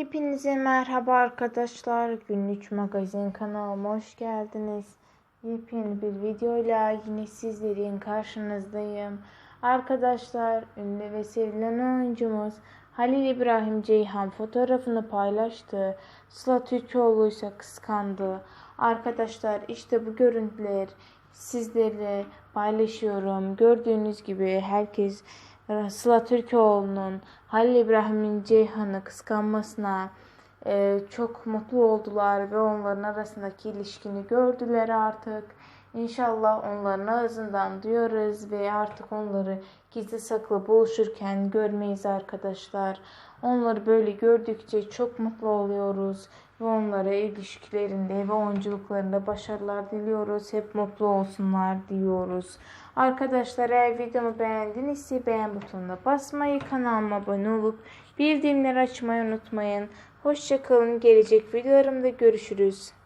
Hepinize merhaba arkadaşlar. Günlük magazin kanalıma hoş geldiniz. Yepyeni bir videoyla yine sizlerin karşınızdayım. Arkadaşlar ünlü ve sevilen oyuncumuz Halil İbrahim Ceyhan fotoğrafını paylaştı. Sıla Türkoğlu ise kıskandı. Arkadaşlar işte bu görüntüler sizlerle paylaşıyorum. Gördüğünüz gibi herkes Sıla Türkoğlu'nun Halil İbrahim'in Ceyhan'ı kıskanmasına e, çok mutlu oldular ve onların arasındaki ilişkini gördüler artık. İnşallah onların ağzından duyarız ve artık onları gizli saklı buluşurken görmeyiz arkadaşlar. Onları böyle gördükçe çok mutlu oluyoruz ve onlara ilişkilerinde ve oyunculuklarında başarılar diliyoruz. Hep mutlu olsunlar diyoruz. Arkadaşlar eğer videomu beğendinizse beğen butonuna basmayı, kanalıma abone olup bildirimleri açmayı unutmayın. Hoşçakalın. Gelecek videolarımda görüşürüz.